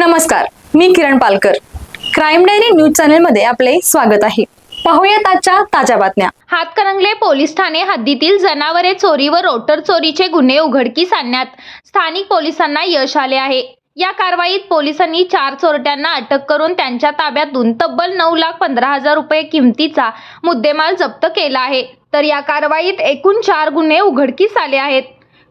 नमस्कार मी Kiran Palkar. Crime diary news चॅनलमध्ये आपले स्वागत आहे. पाहूयात आजच्या ताज्या बातम्या. हातकणंगले पोलीस ठाणे हद्दीतील जनावरे चोरी व रोटर चोरीचे गुन्हे उघडकीस आणण्यात स्थानिक पोलिसांना यश आले आहे. या कारवाईत पोलिसांनी चार चोरट्यांना अटक करून त्यांच्या ताब्यातून तब्बल नऊ लाख पंधरा हजार रुपये किमतीचा मुद्देमाल जप्त केला आहे. तर या कारवाईत एकूण चार गुन्हे उघडकीस आले आहेत.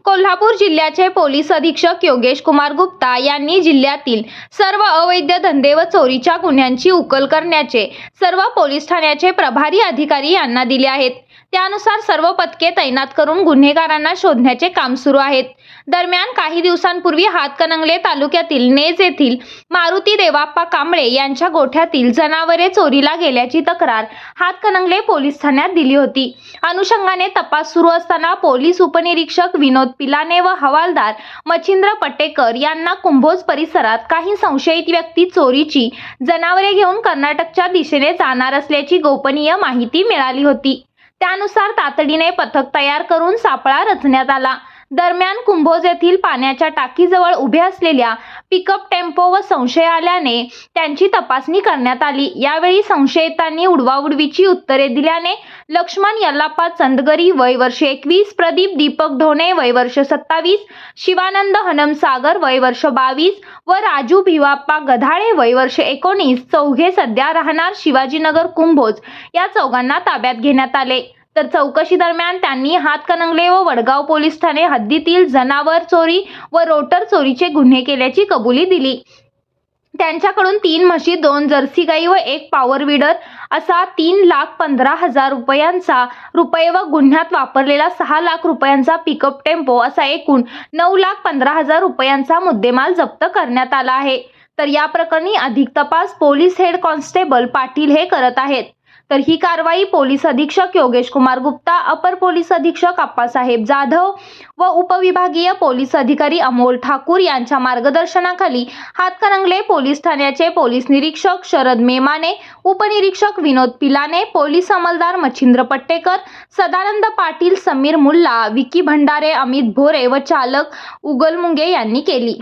कोल्हापूर जिल्ह्याचे पोलीस अधीक्षक योगेश कुमार गुप्ता यांनी जिल्ह्यातील सर्व अवैध धंदे व चोरीच्या गुन्ह्यांची उकल करण्याचे सर्व पोलीस ठाण्याचे प्रभारी अधिकारी यांना दिले आहेत. त्यानुसार सर्व पथके तैनात करून गुन्हेगारांना शोधण्याचे काम सुरू आहेत. दरम्यान काही दिवसांपूर्वी हातकणंगले तालुक्यातील नेज येथील मारुती देवाप्पा कांबळे यांच्या गोठ्यातील जनावरे चोरीला गेल्याची तक्रार हातकणंगले पोलीस ठाण्यात दिली होती. अनुषंगाने तपास सुरू असताना पोलीस उपनिरीक्षक विनोद पिलाने व हवालदार मच्छिंद्र पटेकर यांना कुंभोज परिसरात काही संशयित व्यक्ती चोरीची जनावरे घेऊन कर्नाटकच्या दिशेने जाणार असल्याची गोपनीय माहिती मिळाली होती. त्यानुसार तातडीने पथक तयार करून सापळा रचण्यात आला. दरम्यान कुंभोज येथील पाण्याच्या टाकीजवळ उभे असलेल्या पिकअप टेम्पो व संशय आल्याने त्यांची तपासणी करण्यात आली. यावेळी संशयितांनी उडवाउडवीची उत्तरे दिल्याने लक्ष्मण यल्लाप्पा चंदगरी वय वर्ष एकवीस प्रदीप दीपक ढोणे वय वर्ष सत्तावीस शिवानंद हनमसागर वय वर्ष बावीस व राजू भिवाप्पा गधाळे वय वर्ष एकोणीस चौघे सध्या राहणार शिवाजीनगर कुंभोज या चौघांना ताब्यात घेण्यात आले. तर चौकशी दरम्यान त्यांनी हातकणंगले व वडगाव पोलीस ठाणे हद्दीतील जनावर चोरी व रोटर चोरीचे गुन्हे केल्याची कबुली दिली. त्यांच्याकडून तीन म्हशी दोन जर्सी गाई व एक पॉवर विडर असा तीन लाख पंधरा हजार रुपयांचा रुपये व गुन्ह्यात वापरलेला सहा लाख रुपयांचा पिकअप टेम्पो असा एकूण नऊ लाख पंधरा हजार रुपयांचा मुद्देमाल जप्त करण्यात आला आहे. तर या प्रकरणी अधिक तपास पोलीस हेड कॉन्स्टेबल पाटील हे करत आहेत. तर ही कारवाई पोलीस अधीक्षक योगेश कुमार गुप्ता अपर पोलीस अधीक्षक आप्पासाहेब जाधव व उपविभागीय पोलीस अधिकारी अमोल ठाकूर यांच्या मार्गदर्शनाखाली हातकणंगले पोलीस ठाण्याचे पोलीस निरीक्षक शरद मेमाने उपनिरीक्षक विनोद पिलाने पोलीस अंमलदार मच्छिंद्र पट्टेकर सदानंद पाटील समीर मुल्ला विकी भंडारे अमित भोरे व चालक उगल मुंगे यांनी केली.